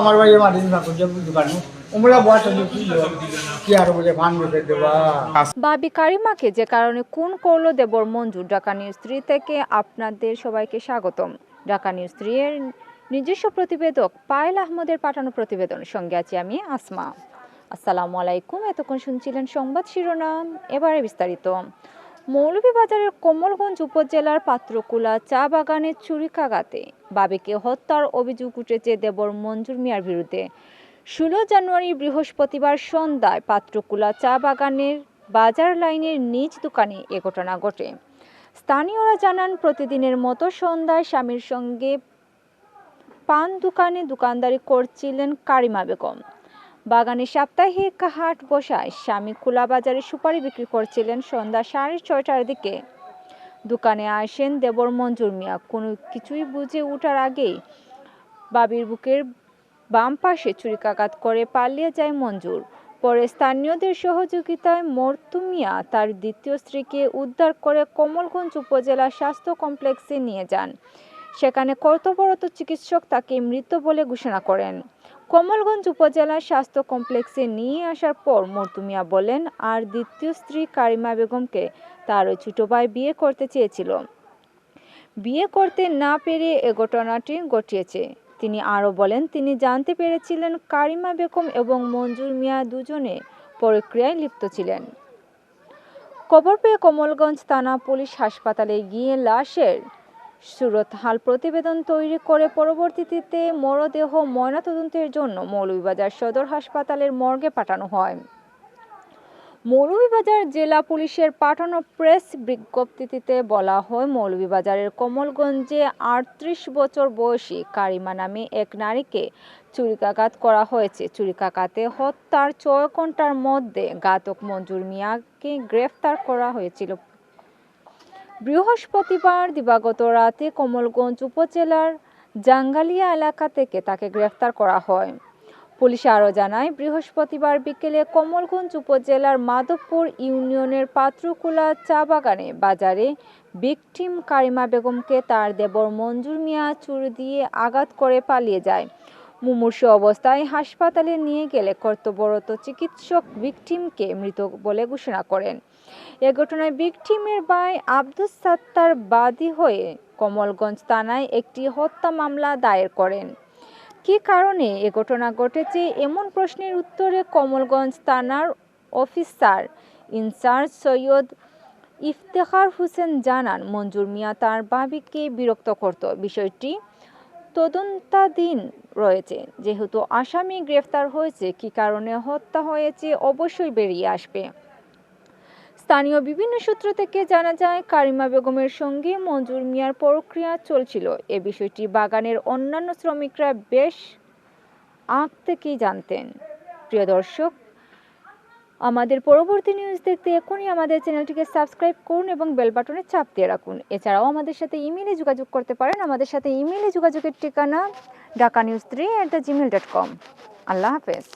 আমার বাড়ি মাটি থাকুন যে দোকানে ওমরা বয়স হলে কি হলো? কি আর বলে ভান বেঁধে দেবা? বাবি কারিমাকে যে কারণে খুন করল দেবর মঞ্জুর ঢাকা নিউজ থ্রি থেকে আপনাদের সবাইকে স্বাগতম। ঢাকা নিউজ থ্রি এর নিজস্ব প্রতিবেদক পায়েল আহমদের পাঠানো প্রতিবেদন সঙ্গে আছি আমি আসমা। আসসালামু আলাইকুম। এতক্ষণ শুনছিলেন সংবাদ শিরোনাম এবারে বিস্তারিত। মৌলভীবাজারের কোমলগঞ্জ উপজেলার পাত্রকুলা চা বাগানের চুরিকাগাতে বাবিকে হত্যার অভিযোগ উঠেছে দেবর মঞ্জুর মিয়ার বিরুদ্ধে। ষোলো জানুয়ারি বৃহস্পতিবার সন্ধ্যায় পাত্রকুলা চা বাগানের বাজার লাইনের নিজ দোকানে এ ঘটনা ঘটে। স্থানীয়রা জানান, প্রতিদিনের মতো সন্ধ্যায় স্বামীর সঙ্গে পান দোকানে দোকানদারি করছিলেন কারিমা বেগম। বাগানে সাপ্তাহিক হাট বসায় স্বামী খোলা বাজারে সুপারি বিক্রি করছিলেন সন্ধ্যা সাড়ে ছয়টার দিকে। দোকানে আসেন দেবর মঞ্জুর মিয়া। কোনো কিছুই বুঝে ওঠার আগেই বাবির বুকের বাম পাশে ছুরিকাঘাত করে পালিয়ে যায় মঞ্জুর। পরে স্থানীয়দের সহযোগিতায় মর্তু মিয়া তার দ্বিতীয় স্ত্রীকে উদ্ধার করে কমলগঞ্জ উপজেলা স্বাস্থ্য কমপ্লেক্সে নিয়ে যান। সেখানে কর্তব্যরত চিকিৎসক তাকে মৃত বলে ঘোষণা করেন। কমলগঞ্জ উপজেলা স্বাস্থ্য কমপ্লেক্সে নিয়ে আসার পর মর্তু মিয়া বলেন, আর দ্বিতীয় স্ত্রী কারিমা বেগমকে তার ওই ছোট ভাই বিয়ে করতে চেয়েছিল। বিয়ে করতে না পেরে এ ঘটনাটি ঘটিয়েছে। তিনি আরও বলেন, তিনি জানতে পেরেছিলেন কারিমা বেগম এবং মঞ্জুর মিয়া দুজনে প্রক্রিয়ায় লিপ্ত ছিলেন। খবর পেয়ে কমলগঞ্জ থানা পুলিশ হাসপাতালে গিয়ে লাশের সুরতহাল প্রতিবেদন তৈরি করে পরবর্তীতে মরদেহ ময়নাতদন্তের জন্য মৌলভীবাজার সদর হাসপাতালের মর্গে পাঠানো হয়। মৌলভীবাজার জেলা পুলিশের পাঠানো প্রেস বিজ্ঞপ্তিতে বলা হয়, মৌলভীবাজারের কমলগঞ্জে আটত্রিশ বছর বয়সী কারিমা নামে এক নারীকে চুরিকাঘাত করা হয়েছে। চুরিকাঘাতে হত্যার ছয় ঘণ্টার মধ্যে ঘাতক মঞ্জুর মিয়াকে গ্রেফতার করা হয়েছিল বৃহস্পতিবার দিবাগত রাতে কমলগঞ্জ উপজেলার জাঙ্গালিয়া এলাকা থেকে তাকে গ্রেফতার করা হয়। পুলিশ আরও জানায়, বৃহস্পতিবার বিকেলে কমলগঞ্জ উপজেলার মাধবপুর ইউনিয়নের পাত্রকুলা চা বাগানে বাজারে ভিকটিম কারিমা বেগমকে তার দেবর মঞ্জুর মিয়া চুরি দিয়ে আঘাত করে পালিয়ে যায়। মুমূর্ষু অবস্থায় হাসপাতালে নিয়ে গেলে কর্তব্যরত চিকিৎসক ভিকটিমকে মৃত বলে ঘোষণা করেন। এ ঘটনায় ভিকটিমের ভাই আব্দুস সাত্তার বাদী হয়ে কমলগঞ্জ থানায় একটি হত্যা মামলা দায়ের করেন। কী কারণে এ ঘটনা ঘটেছে এমন প্রশ্নের উত্তরে কমলগঞ্জ থানার অফিসার ইনচার্জ সৈয়দ ইফতেখার হোসেন জানান, মঞ্জুর মিয়া তার বাবিকে বিরক্ত করত। বিষয়টি তদন্তাধীন রয়েছে। যেহেতু আসামি গ্রেফতার হয়েছে, কী কারণে হত্যা হয়েছে অবশ্যই বেরিয়ে আসবে। স্থানীয় বিভিন্ন সূত্র থেকে জানা যায়, কারিমা বেগমের সঙ্গে মঞ্জুর মিয়ার প্রক্রিয়া চলছিল। এ বিষয়টি বাগানের অন্যান্য শ্রমিকরা বেশ আগ থেকেই জানতেন। প্রিয় দর্শক আমাদের পরবর্তী নিউজ দেখতে এখনই আমাদের চ্যানেলটিকে সাবস্ক্রাইব করুন এবং বেল বাটনে চাপ দিয়ে রাখুন। এছাড়াও আমাদের সাথে ইমেলে যোগাযোগ করতে পারেন। আমাদের সাথে ইমেলে যোগাযোগের ঠিকানা Dhaka news three at the gmail dot com আল্লাহ হাফেজ।